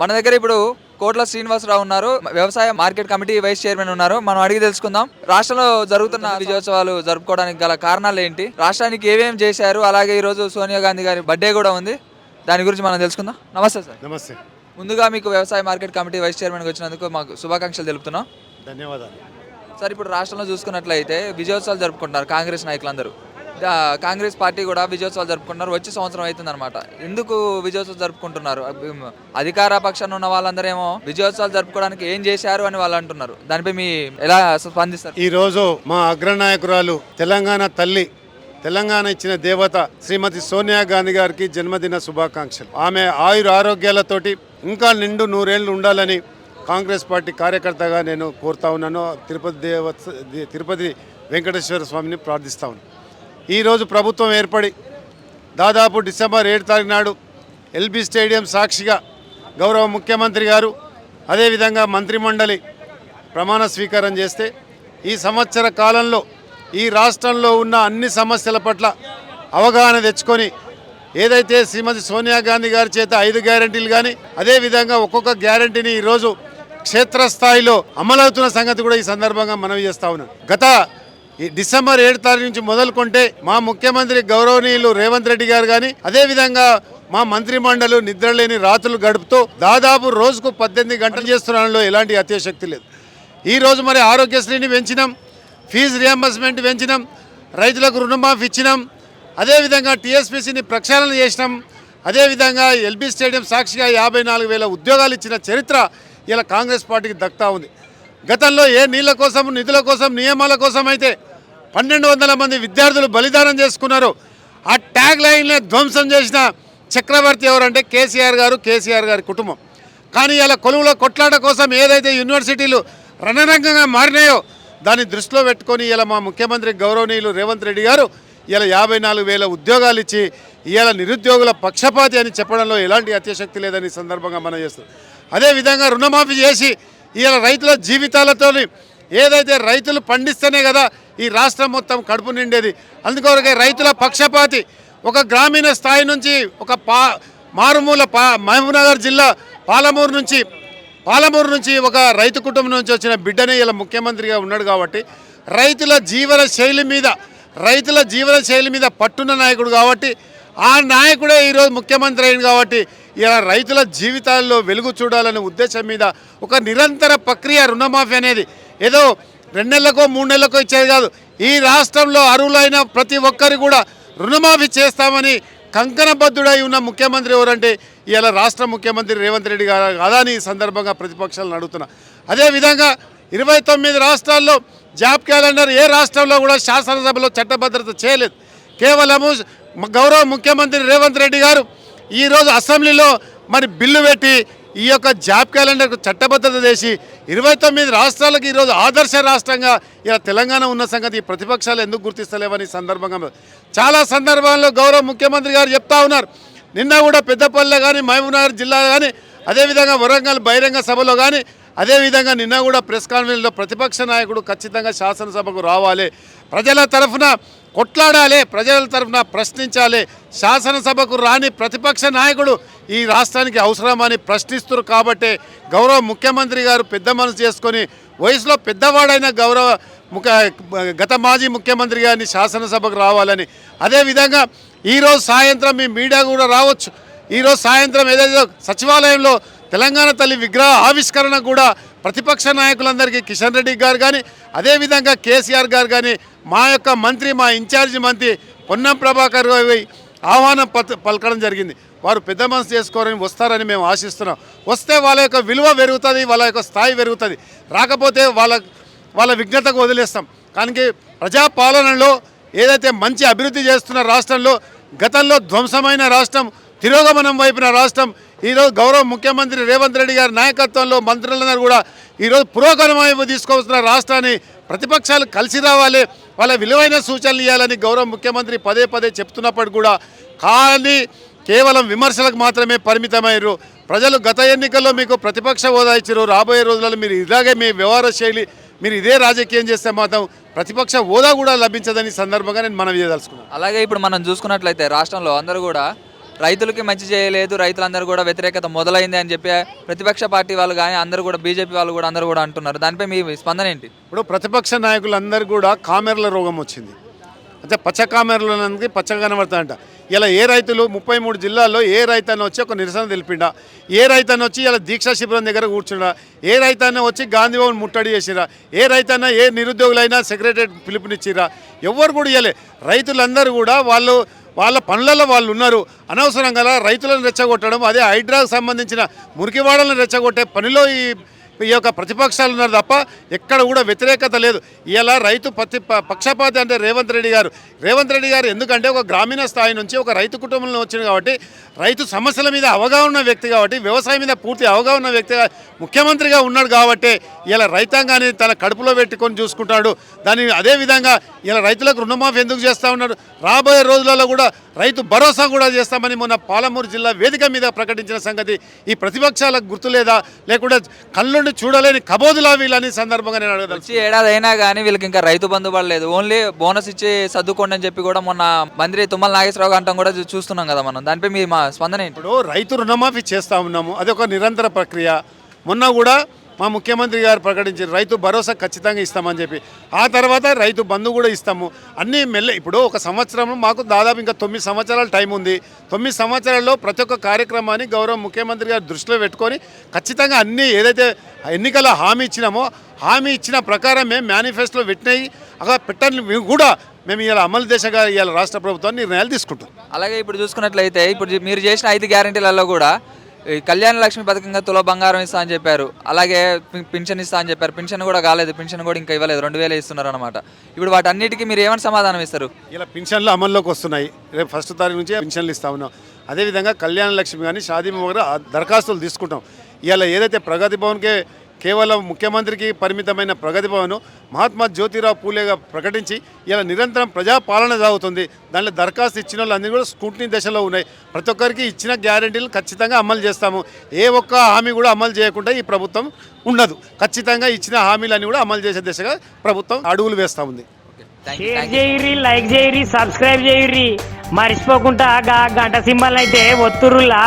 మన దగ్గర ఇప్పుడు కోట్ల శ్రీనివాసరావు ఉన్నారు. వ్యవసాయ మార్కెట్ కమిటీ వైస్ చైర్మన్ ఉన్నారు. మనం అడిగి తెలుసుకుందాం. రాష్ట్రంలో జరుగుతున్న విజయోత్సవాలు జరుపుకోవడానికి గల కారణాలు ఏంటి? రాష్ట్రానికి ఏమేమి చేశారు? అలాగే ఈ రోజు సోనియా గాంధీ గారి బర్త్డే కూడా ఉంది. దాని గురించి మనం తెలుసుకుందాం. నమస్తే సార్. నమస్తే. ముందుగా మీకు వ్యవసాయ మార్కెట్ కమిటీ వైస్ చైర్మన్గా వచ్చినందుకు మాకు శుభాకాంక్షలు తెలుపుతున్నాం. ధన్యవాదాలు. సార్ ఇప్పుడు రాష్ట్రంలో చూసుకున్నట్లయితే విజయోత్సవాలు జరుపుకుంటున్నారు కాంగ్రెస్ నాయకులందరూ. కాంగ్రెస్ పార్టీ కూడా విజయోత్సవాలు జరుపుకుంటున్నారు. వచ్చే సంవత్సరం అవుతుందన్నమాట. ఎందుకు విజయోత్సవాలు జరుపుకుంటున్నారు? అధికార పక్షాన్ని ఉన్న వాళ్ళందరూ ఏమో విజయోత్సవాలు జరుపుకోవడానికి ఏం చేశారు అని వాళ్ళు అంటున్నారు. దానిపై మీ ఎలా స్పందిస్తారు? రోజు మా అగ్రనాయకురాలు తెలంగాణ తల్లి తెలంగాణ ఇచ్చిన దేవత శ్రీమతి సోనియా గాంధీ గారికి జన్మదిన శుభాకాంక్షలు. ఆమె ఆయుర ఆరోగ్యాలతోటి ఇంకా నిండు నూరేళ్ళు ఉండాలని కాంగ్రెస్ పార్టీ కార్యకర్తగా నేను కోరుతా ఉన్నాను. తిరుపతి దేవ తిరుపతి వెంకటేశ్వర స్వామిని ప్రార్థిస్తా ఉన్నాను. ఈరోజు ప్రభుత్వం ఏర్పడి దాదాపు డిసెంబర్ ఏడు తారీఖు నాడు ఎల్బీ స్టేడియం సాక్షిగా గౌరవ ముఖ్యమంత్రి గారు అదేవిధంగా మంత్రిమండలి ప్రమాణ స్వీకారం చేస్తే ఈ సంవత్సర కాలంలో ఈ రాష్ట్రంలో ఉన్న అన్ని సమస్యల పట్ల అవగాహన తెచ్చుకొని ఏదైతే శ్రీమతి సోనియా గాంధీ గారి చేత ఐదు గ్యారంటీలు కానీ అదేవిధంగా ఒక్కొక్క గ్యారంటీని ఈరోజు క్షేత్రస్థాయిలో అమలవుతున్న సంగతి కూడా ఈ సందర్భంగా మనవి చేస్తా ఉన్నాను గత ఈ డిసెంబర్ ఏడు తారీఖు నుంచి మొదలుకుంటే మా ముఖ్యమంత్రి గౌరవనీయులు రేవంత్ రెడ్డి గారు కానీ అదేవిధంగా మా మంత్రి మండలి నిద్రలేని రాత్రులు గడుపుతూ దాదాపు రోజుకు పద్దెనిమిది గంటలు చేస్తున్నాలో ఎలాంటి అత్యశక్తి లేదు. ఈరోజు మరి ఆరోగ్యశ్రీని పెంచినాం ఫీజు రియంబర్స్మెంట్ పెంచినాం రైతులకు రుణమాఫీ ఇచ్చినాం అదేవిధంగా టీఎస్పీసీని ప్రక్షాళన చేసినాం అదేవిధంగా ఎల్బీ స్టేడియం సాక్షిగా యాభై నాలుగు వేల ఉద్యోగాలు ఇచ్చిన చరిత్ర ఇలా కాంగ్రెస్ పార్టీకి దక్తా ఉంది. గతంలో ఏ నీళ్ళ కోసం నిధుల కోసం నియమాల కోసం అయితే పన్నెండు వందల మంది విద్యార్థులు బలిదానం చేసుకున్నారు. ఆ ట్యాగ్ లైన్లే ధ్వంసం చేసిన చక్రవర్తి ఎవరంటే కేసీఆర్ గారు కేసీఆర్ గారి కుటుంబం. కానీ ఇలా కొలువుల కొట్లాట కోసం ఏదైతే యూనివర్సిటీలు రణరంగంగా మారినాయో దాన్ని దృష్టిలో పెట్టుకొని ఇలా మా ముఖ్యమంత్రి గౌరవనీయులు రేవంత్ రెడ్డి గారు ఇలా యాభై నాలుగు వేల ఉద్యోగాలు ఇచ్చి ఇవాళ నిరుద్యోగుల పక్షపాతి అని చెప్పడంలో ఎలాంటి అత్యశక్తి లేదని సందర్భంగా మనం చేస్తున్నాం. అదేవిధంగా రుణమాఫీ చేసి ఇలా రైతుల జీవితాలతో ఏదైతే రైతులు పండిస్తేనే కదా ఈ రాష్ట్రం మొత్తం కడుపు నిండేది. అందుకొరకే రైతుల పక్షపాతి ఒక గ్రామీణ స్థాయి నుంచి ఒక పా మారుమూల పా మహబూబ్నగర్ జిల్లా పాలమూరు నుంచి పాలమూరు నుంచి ఒక రైతు కుటుంబం నుంచి వచ్చిన బిడ్డనే ఇలా ముఖ్యమంత్రిగా ఉన్నాడు కాబట్టి రైతుల జీవన శైలి మీద రైతుల జీవన శైలి మీద పట్టున్న నాయకుడు కాబట్టి ఆ నాయకుడే ఈరోజు ముఖ్యమంత్రి అయింది కాబట్టి ఇలా రైతుల జీవితాల్లో వెలుగు చూడాలనే ఉద్దేశం మీద ఒక నిరంతర ప్రక్రియ రుణమాఫీ అనేది ఏదో రెండు నెలలకో మూడు నెలలకో ఇచ్చేది కాదు. ఈ రాష్ట్రంలో అరువులైన ప్రతి ఒక్కరు కూడా రుణమాఫీ చేస్తామని కంకణబద్ధుడై ఉన్న ముఖ్యమంత్రి ఎవరంటే ఇలా రాష్ట్ర ముఖ్యమంత్రి రేవంత్ రెడ్డి గారు అదాని సందర్భంగా ప్రతిపక్షాలను అడుగుతున్నా. అదేవిధంగా ఇరవై తొమ్మిది రాష్ట్రాల్లో జాబ్ క్యాలెండర్ ఏ రాష్ట్రంలో కూడా శాసనసభలో చట్టభద్రత చేయలేదు. కేవలము గౌరవ ముఖ్యమంత్రి రేవంత్ రెడ్డి గారు ఈరోజు అసెంబ్లీలో మరి బిల్లు పెట్టి ఈ యొక్క జాబ్ క్యాలెండర్కు చట్టబద్ధత చేసి ఇరవై తొమ్మిది రాష్ట్రాలకు ఈరోజు ఆదర్శ రాష్ట్రంగా ఇలా తెలంగాణ ఉన్న సంగతి ఈ ప్రతిపక్షాలు ఎందుకు గుర్తిస్తలేవని ఈ సందర్భంగా చాలా సందర్భాల్లో గౌరవ ముఖ్యమంత్రి గారు చెప్తా ఉన్నారు. నిన్న కూడా పెద్దపల్లె కానీ మహబూబ్నగర్ జిల్లా కానీ అదేవిధంగా వరంగల్ బహిరంగ సభలో కానీ అదేవిధంగా నిన్న కూడా ప్రెస్ కాన్ఫరెన్స్లో ప్రతిపక్ష నాయకుడు ఖచ్చితంగా శాసనసభకు రావాలి. ప్రజల తరఫున కొట్లాడాలి ప్రజల తరఫున ప్రశ్నించాలి. శాసనసభకు రాని ప్రతిపక్ష నాయకుడు ఈ రాష్ట్రానికి అవసరమని ప్రశ్నిస్తున్నారు కాబట్టే గౌరవ ముఖ్యమంత్రి గారు పెద్ద మనసు చేసుకొని వయసులో పెద్దవాడైన గౌరవ ముఖ గత మాజీ ముఖ్యమంత్రి గారిని శాసనసభకు రావాలని. అదేవిధంగా ఈరోజు సాయంత్రం మీ మీడియా కూడా రావచ్చు. ఈరోజు సాయంత్రం ఏదైతే సచివాలయంలో తెలంగాణ తల్లి విగ్రహ ఆవిష్కరణ కూడా ప్రతిపక్ష నాయకులందరికీ కిషన్ రెడ్డి గారు కానీ అదేవిధంగా కేసీఆర్ గారు కానీ మా యొక్క మంత్రి మా ఇన్ఛార్జి మంత్రి పొన్నం ప్రభాకర్ ఆహ్వానం పలకడం జరిగింది. వారు పెద్ద మనసు చేసుకోరని వస్తారని మేము ఆశిస్తున్నాం. వస్తే వాళ్ళ యొక్క విలువ పెరుగుతుంది వాళ్ళ యొక్క స్థాయి పెరుగుతుంది. రాకపోతే వాళ్ళ వాళ్ళ విఘ్నతకు వదిలేస్తాం. కానీ ప్రజాపాలనలో ఏదైతే మంచి అభివృద్ధి చేస్తున్న రాష్ట్రంలో గతంలో ధ్వంసమైన రాష్ట్రం తిరోగమనం వైపున రాష్ట్రం. ఈరోజు గౌరవ ముఖ్యమంత్రి రేవంత్ రెడ్డి గారి నాయకత్వంలో మంత్రులందరూ కూడా ఈరోజు పురోగమనం వైపు తీసుకొస్తున్న రాష్ట్రాన్ని ప్రతిపక్షాలు కలిసి రావాలి వాళ్ళ విలువైన సూచనలు ఇవ్వాలని గౌరవ ముఖ్యమంత్రి పదే పదే చెప్తున్నప్పటికీ కూడా కానీ కేవలం విమర్శలకు మాత్రమే పరిమితమయ్యారు. ప్రజలు గత ఎన్నికల్లో మీకు ప్రతిపక్ష హోదా ఇచ్చారు. రాబోయే రోజులలో మీరు ఇలాగే మీ వ్యవహార శైలి మీరు ఇదే రాజకీయం చేస్తే మాత్రం ప్రతిపక్ష హోదా కూడా లభించదని సందర్భంగా నేను మనం చేయదలుచుకున్నాను. అలాగే ఇప్పుడు మనం చూసుకున్నట్లయితే రాష్ట్రంలో అందరూ కూడా రైతులకి మంచి చేయలేదు రైతులందరూ కూడా వ్యతిరేకత మొదలైంది అని చెప్పి ప్రతిపక్ష పార్టీ వాళ్ళు కానీ అందరూ కూడా బీజేపీ వాళ్ళు కూడా అందరూ కూడా అంటున్నారు. దానిపై మీ స్పందన ఏంటి? ఇప్పుడు ప్రతిపక్ష నాయకులందరూ కూడా కామెర్ల రోగం వచ్చింది. అంటే పచ్చ కామెర్లకి పచ్చగా కనబడతాయంట ఇలా ఏ రైతులు ముప్పై మూడు జిల్లాల్లో ఏ రైతాన్ని వచ్చి ఒక నిరసన తెలిపిండా? ఏ రైతన్న వచ్చి ఇలా దీక్షా శిబిరం దగ్గర కూర్చుండా? ఏ రైతాన్ని వచ్చి గాంధీ భవన్ ముట్టడి చేసిరా? ఏ రైతన్నా ఏ నిరుద్యోగులైనా సెక్రటరీ పిలుపునిచ్చిరా? ఎవరు కూడా ఇవ్వలే రైతులందరూ కూడా వాళ్ళు వాళ్ళ పనులలో వాళ్ళు ఉన్నారు. అనవసరంగా రైతులను రెచ్చగొట్టడం అదే హైడ్రాకు సంబంధించిన మురికివాడలను రెచ్చగొట్టే పనిలో ఈ ఈ యొక్క ప్రతిపక్షాలు ఉన్నారు తప్ప ఎక్కడ కూడా వ్యతిరేకత లేదు. ఇలా రైతు ప్రతి పక్షపాతి అంటే రేవంత్ రెడ్డి గారు. రేవంత్ రెడ్డి గారు ఎందుకంటే ఒక గ్రామీణ స్థాయి నుంచి ఒక రైతు కుటుంబంలో వచ్చింది కాబట్టి రైతు సమస్యల మీద అవగాహన ఉన్న వ్యక్తి కాబట్టి వ్యవసాయం మీద పూర్తి అవగాహన ఉన్న వ్యక్తిగా ముఖ్యమంత్రిగా ఉన్నాడు కాబట్టి ఇలా రైతాంగాన్ని తన కడుపులో పెట్టుకొని చూసుకుంటాడు. దాని అదేవిధంగా ఇలా రైతులకు రుణమాఫీ ఎందుకు చేస్తూ ఉన్నాడు? రాబోయే రోజులలో కూడా రైతు భరోసా కూడా చేస్తామని మొన్న పాలమూరు జిల్లా వేదిక మీద ప్రకటించిన సంగతి ఈ ప్రతిపక్షాలకు గుర్తు లేదా? లేకుంటే కళ్ళుండి చూడలేని కబోదులా వీళ్ళని సందర్భంగా నేను అడగదలుచు వచ్చి ఏడాది అయినా కానీ వీళ్ళకి ఇంకా రైతు బంధు పడలేదు ఓన్లీ బోనస్ ఇచ్చి సర్దుకోండి అని చెప్పి కూడా మొన్న మంత్రి తుమ్మల నాగేశ్వరరావు అంటాం కూడా చూస్తున్నాం కదా మనం. దానిపై మీ మా స్పందన ఇప్పుడు రైతు రుణమాఫీ చేస్తూ ఉన్నాము. అది ఒక నిరంతర ప్రక్రియ. మొన్న కూడా మా ముఖ్యమంత్రి గారు ప్రకటించారు రైతు భరోసా ఖచ్చితంగా ఇస్తామని చెప్పి. ఆ తర్వాత రైతు బంధు కూడా ఇస్తాము. అన్నీ మెల్ల ఇప్పుడు ఒక సంవత్సరం మాకు దాదాపు ఇంకా తొమ్మిది సంవత్సరాల టైం ఉంది. తొమ్మిది సంవత్సరాల్లో ప్రతి ఒక్క కార్యక్రమాన్ని గౌరవ ముఖ్యమంత్రి గారు దృష్టిలో పెట్టుకొని ఖచ్చితంగా అన్నీ ఏదైతే ఎన్నికల హామీ ఇచ్చినామో హామీ ఇచ్చిన ప్రకారం మేము మేనిఫెస్టోలో పెట్టినాయి. అలా పెట్టని కూడా మేము ఇలా అమలు దిశగా ఇవాళ రాష్ట్ర ప్రభుత్వం నిర్ణయాలు తీసుకుంటాం అలాగే ఇప్పుడు చూసుకున్నట్లయితే ఇప్పుడు మీరు చేసిన ఐదు గ్యారంటీలలో కూడా కళ్యాణ లక్ష్మి పథకంగా తుల బంగారం ఇస్తా అని చెప్పారు. అలాగే పింఛన్ ఇస్తా అని చెప్పారు. పింఛన్ కూడా కాలేదు. పింఛన్ కూడా ఇంకా ఇవ్వలేదు. రెండు వేలు ఇస్తున్నారు అనమాట ఇప్పుడు వాటన్నిటికీ మీరు ఏమైనా సమాధానం ఇస్తారు? ఇలా పింఛన్లు అమల్లోకి వస్తున్నాయి. రేపు ఫస్ట్ తారీఖు నుంచి పింఛన్లు ఇస్తా ఉన్నాం. అదేవిధంగా కళ్యాణ లక్ష్మి కానీ షాదీ దరఖాస్తులు తీసుకుంటాం. ఇలా ఏదైతే ప్రగతి భవన్కే కేవలం ముఖ్యమంత్రికి పరిమితమైన ప్రగతి భవన్ మహాత్మా జ్యోతిరావు పూలేగా ప్రకటించి ఇలా నిరంతరం ప్రజాపాలన సాగుతుంది. దాంట్లో దరఖాస్తు ఇచ్చిన వాళ్ళందరూ కూడా స్కూటనీ దశలో ఉన్నాయి. ప్రతి ఒక్కరికి ఇచ్చిన గ్యారంటీలు ఖచ్చితంగా అమలు చేస్తాము. ఏ ఒక్క హామీ కూడా అమలు చేయకుండా ఈ ప్రభుత్వం ఉండదు. ఖచ్చితంగా ఇచ్చిన హామీలన్నీ కూడా అమలు చేసే దిశగా ప్రభుత్వం అడుగులు వేస్తూ ఉంది. షేర్ చేయరి లైక్ చేయరి సబ్స్క్రైబ్ చేయరి మర్చిపోకుండా గా గంట సింబల్ అయితే ఒత్తురులా